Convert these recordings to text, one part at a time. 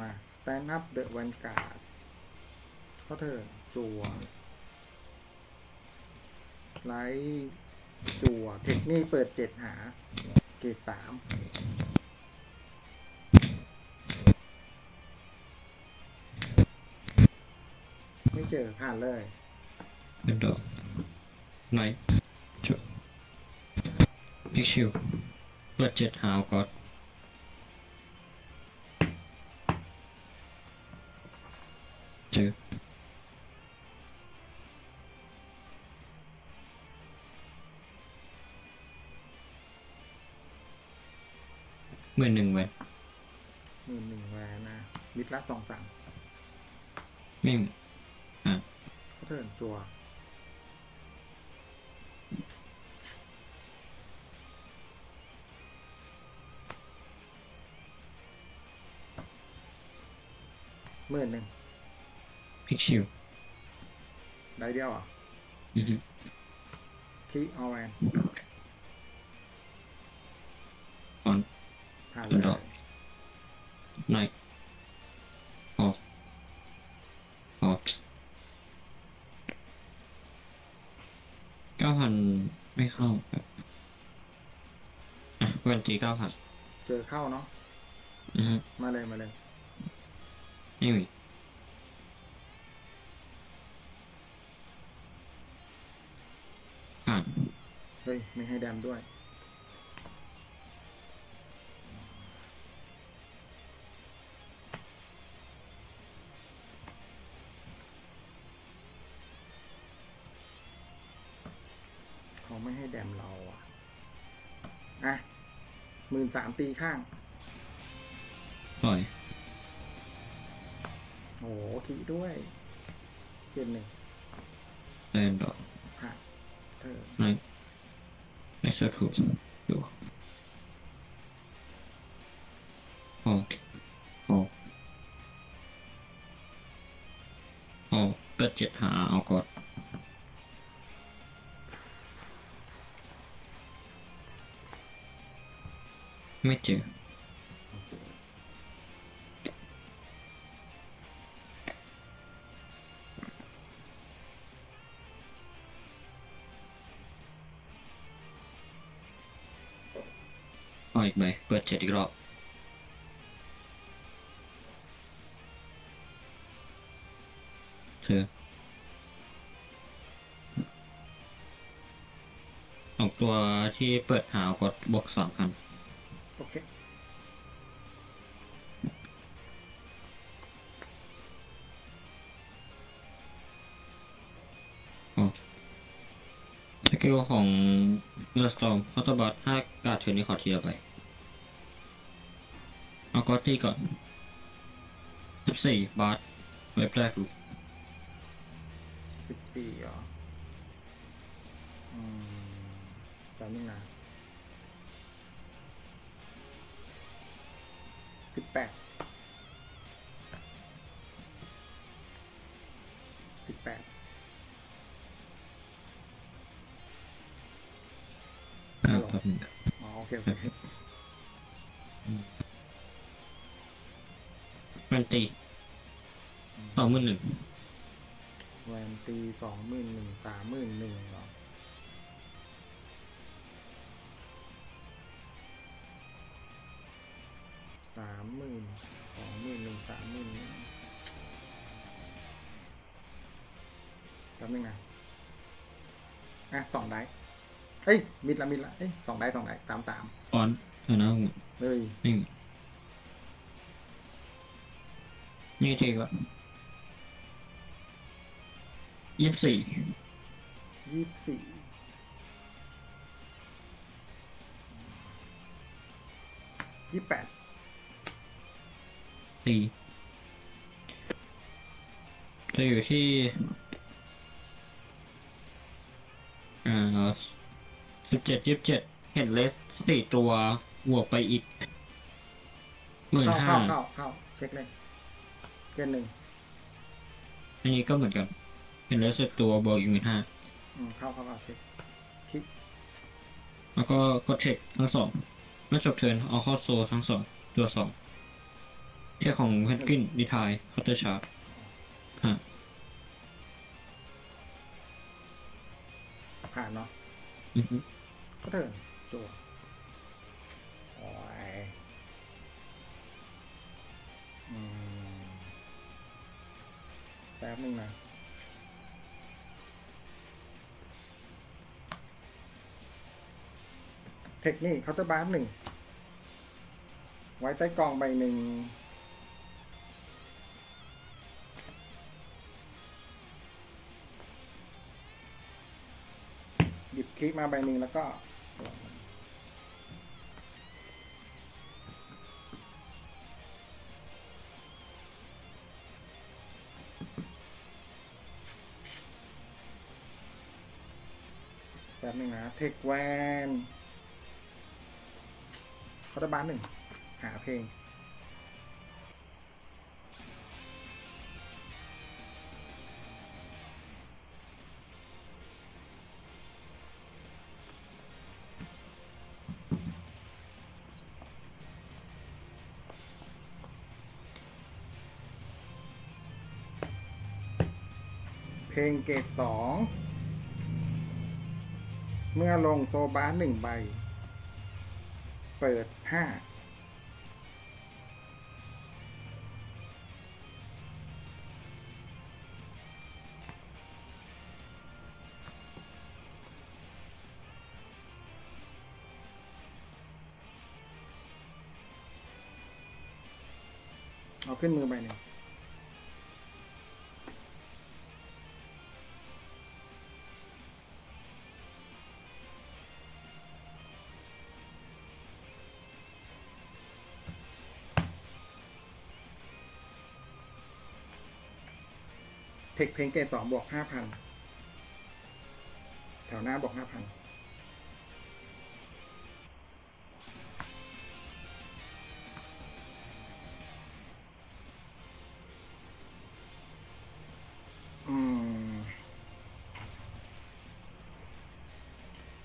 มาแตนนับเดอะวันการ์ดเขาเธอจัวไลท์จัวเทคนี่เปิดเจ็ดหา เกรดสามไม่เจอผ่านเลยเป็นดอกไหนจุพิกชิวเปิดเจ็ดหาวก่อน จอเมื่อหนึ่งแหวนหมื่นหนึ่งแวนนะมิดละสองสามไม่มีเขาเทิร์นจัวหมื่นหนึ่ง พิกชิวได้เดียวเหรอะอือฮึคีออแวนออนผ่านเป็นเลดอกยไนออกออกเก้าพันไม่เข้าครับอะเวันตีเก้าพันเจอเข้าเนาะอือฮึมาเลยมาเลยไม่มีผ่าน เฮ้ย ไม่ให้แดมด้วย เขาไม่ให้แดมเราอะ อะหมื่นสามตีข้าง ปล่อย โอ้โหขีด้วยเกมหนึ่งเล่นดอกผ่านเธอไนไนเซอร์ถูกดูออก ออกออกเปิดเจ็ด เอาก่อนไม่เจอเอาอีกใบเปิดเจ็ดอีกรอบเธอสองตัวที่เปิดหาวกดบวกสองพันโอเคสกิลของเรือสตอมคอตบัตถ้าการเทิร์นนี้ขอทีละใบเอา กอตตี้ก่อนสิบสี่บาทเว็บแรกดูสิบสี่เหรออืมจำนี่นะสิบแปดสิบแปดอ่าแป๊บนึงอ๋อโอเคโอเค ตีสองหมื่นหนึ่งแวนตีสองหมื่นหนึ่งสามหมื่นหนึ่งเหรอสามหมื่นสองหมื่นหนึ่งสามหมื่นหนึ่งแป๊บนึงนะอะสองได้เอ้ยมิดละมิดละเอ้ยสองได้สองได้สามสามออนเออนะเฮ้ยไม่มี นี่ทีก็ยี่สิบสี่ยี่สิบสี่ยี่สิบแปดตีจะอยู่ที่อ่าสิบเจ็ดยี่สิบเจ็ดเห็นเลสสี่ตัวบวกไปอีกหมื่นเข้าห้า เข้าเข้าเข้าเช็คเลย เกณฑ์หนึ่งอันนี้ก็เหมือนกันเห็นเลสสี่ตัวบวกอีกหมื่นห้าอืมเข้าเข้าเข้าเช็คคลิกแล้วก็กดเทคทั้งสองไม่จบเทิร์นเอาเข้าโซทั้งสองตัวสองเที่ยของเพนกวินดีทายคอเตอร์ชาร์ฮะผ่านเนาะอือฮึก็เถินจั่วโอ้ยอื แป๊บนึงนะ เทคนิคเคาน์เตอร์บาร์หนึ่ง ไว้ใต้กองใบหนึ่ง หยิบคลิกมาใบหนึ่งแล้วก็ ป๊บนึงนะเทคแวนคอร์ดบานหนึ่งหาเพลงเพลงเกรดสอง เมื่อลงโซบาหนึ่งใบ เปิดห้าเอาขึ้นมือใบหนึ่ง ทคเพลงเกรดสองบวกห้าพันแถวหน้าบวกห้าพัน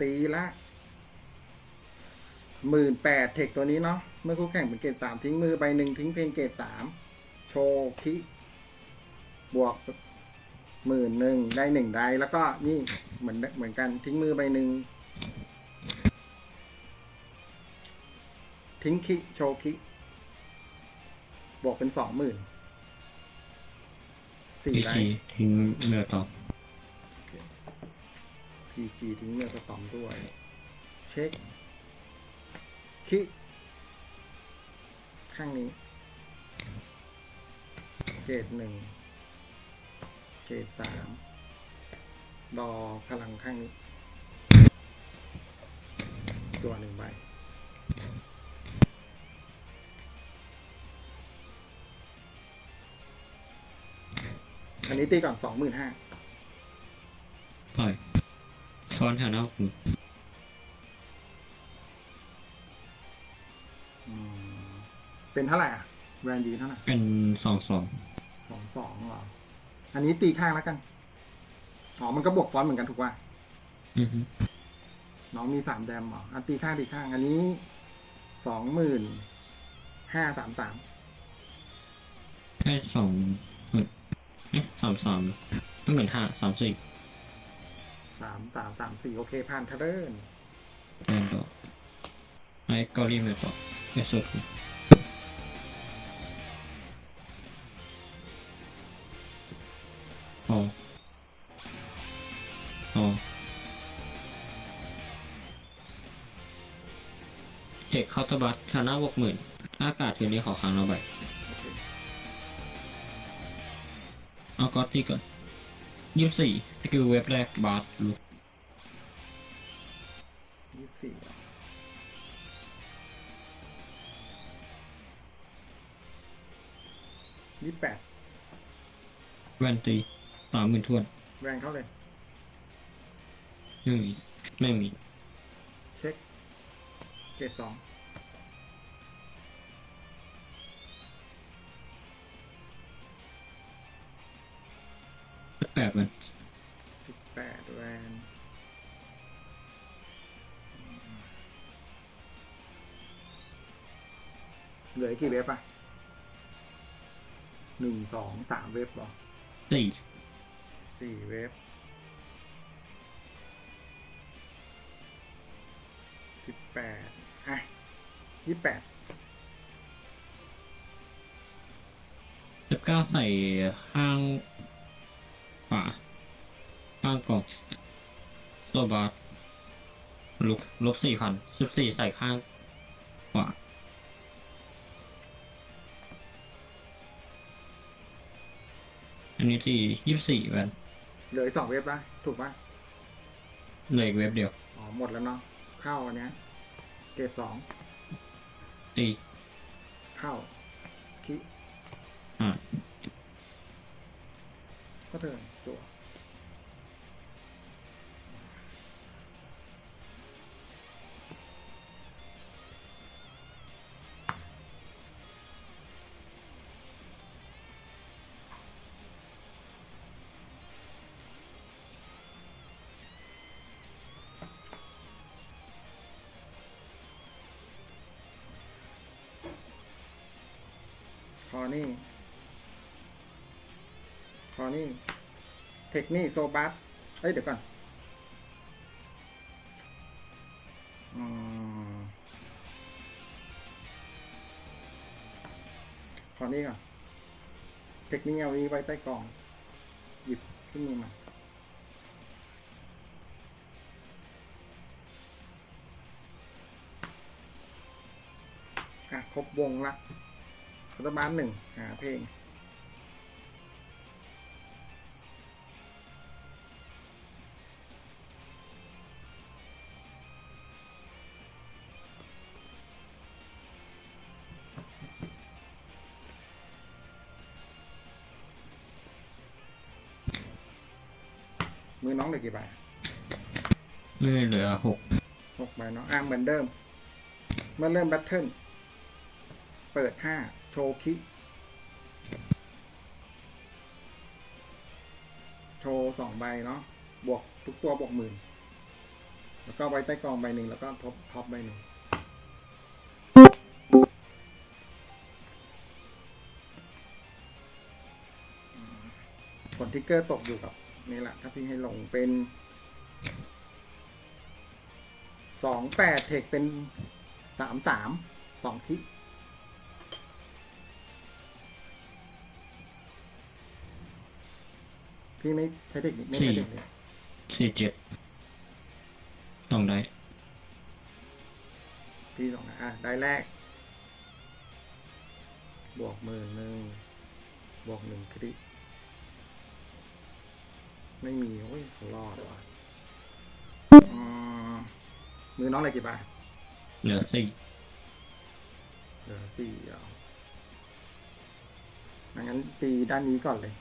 ตีละหมื่นแปดเทคตัวนี้เนาะเมื่อคู่แข่งเป็นเกรดสามทิ้งมือใบหนึ่งทิ้งเพลงเกรดสามโชว์คิบวก หมื่นหนึ่งได้หนึ่งได้แล้วก็นี่เหมือนเหมือนกันทิ้งมือใบหนึ่งทิ้งคิโชว์คิบวกเป็นสองหมื่นสี่พีได้จีทิ้งเรือต่อพีจีทิ้งเนื้อกระตอมด้วย เช็ค คิ ข้างนี้เกรดหนึ่งเกรด สามดอพลังข้างนี้ ตัวหนึ่งใบอันนี้ตีก่อนสองหมื่นห้าปล่อยซ้อนแถวหน้าคุณเป็นเท่าไหร่อะแวนดีเท่าไหร่เป็นสองสองสองสองเหรอ อันนี้ตีข้างแล้วกัน อ๋อ มันก็บวกฟอนต์เหมือนกันถูกป่ะอือฮึน้องมีสามแดมเหรออันตีข้างตีข้าง อันนี้สองหมื่นห้าสามสามแค่สองหมื่นเอ๊ะสามสามต้องเป็นห้าสามสี่สามสามสามสี่โอเคผ่านทะเดินแทนต่อไอ้เกาหลีมาต่อไอ้สุด เอกเคาน์เตอร์บัสฐานะบวกหมื่นถ้าอากาศคืนนี้ขอค้างเราใบโอเคเอาก็อตที่ก่อนยี่สิบสี่สกิลเว็บแรกบาสลุกยี่สิบสี่ยี่สิบแปดแวนตีสามหมื่นทวนแวนเข้าเลยไม่มี ไม่มี เช็ค เกรดสอง ดมันสิบแปดแวนเหลืออีกกี่เว็บอะหนึ่งสองสามเว็บเหรอสี่สี่เว็บสิบแปดอะยี่แปดสิบเก้าใส่ข้าง ขวาข้างกล่องโซบาร์ลบลบสี่พันสิบสี่ใส่ข้างขวาอันนี้ที่ยี่สิบสี่แวนเหลืออกสองเว็บปะถูกปะเหลืออีกเว็บเดียวอ๋อหมดแล้วเนาะเข้าอันเนี้ยเกรดสองตีเข้าคิอ่าก็เทิร์น คอนี่ คอนี่ เทคนี่โซบัสเฮ้ย เดี๋ยวก่อนอืมขอนี่ก่อน เทคนิคเอานี้ไว้ใต้กล่อง หยิบขึ้นมือมาอะครบวงละ รัฐบาลหนึ่งหาเพลง มือน้องเหลือกี่ใบเลื่อยเหลือหกหกใบเนาะอ่างเหมือนเดิม เมื่อเริ่มแบทเทิลเปิดห้า โชคิ โชว์สองใบเนาะ บวกทุกตัวบวกหมื่น แล้วก็ไว้ใต้กองใบหนึ่งแล้วก็ท็อปท็อปใบหนึ่งผลทิกเกอร์ตกอยู่กับนี่แหละ ถ้าพี่ให้ลงเป็นสองแปดเทคเป็นสามสามสองคิ พี่ไม่ใช้เทคนิคไม่ใช้เทคนิคสี่เจ็ดลองได้พี่สองนะอะได้แรก บวกหมื่นหนึ่งบวกหนึ่งคลิกไม่มีโอ้ยรอดว่ะอืมมือน้องอะไรกี่ใบเหลือสี่เหลือสี่เหรองั้นตีด้านนี้ก่อนเลย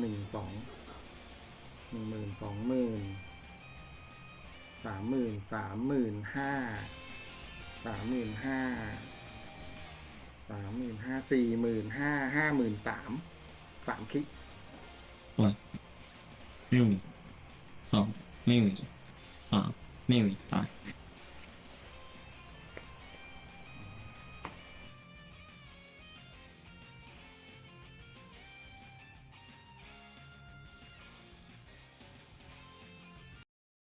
หนึ่งสองหนึ่งหมื่นสองหมื่นสามหมื่นสามหมื่นห้าสามหมื่นห้าสามหมื่นห้าสี่หมื่นห้าห้าหมื่นสามสามคลิกไม่มีสองไม่มีสามไม่มีตาย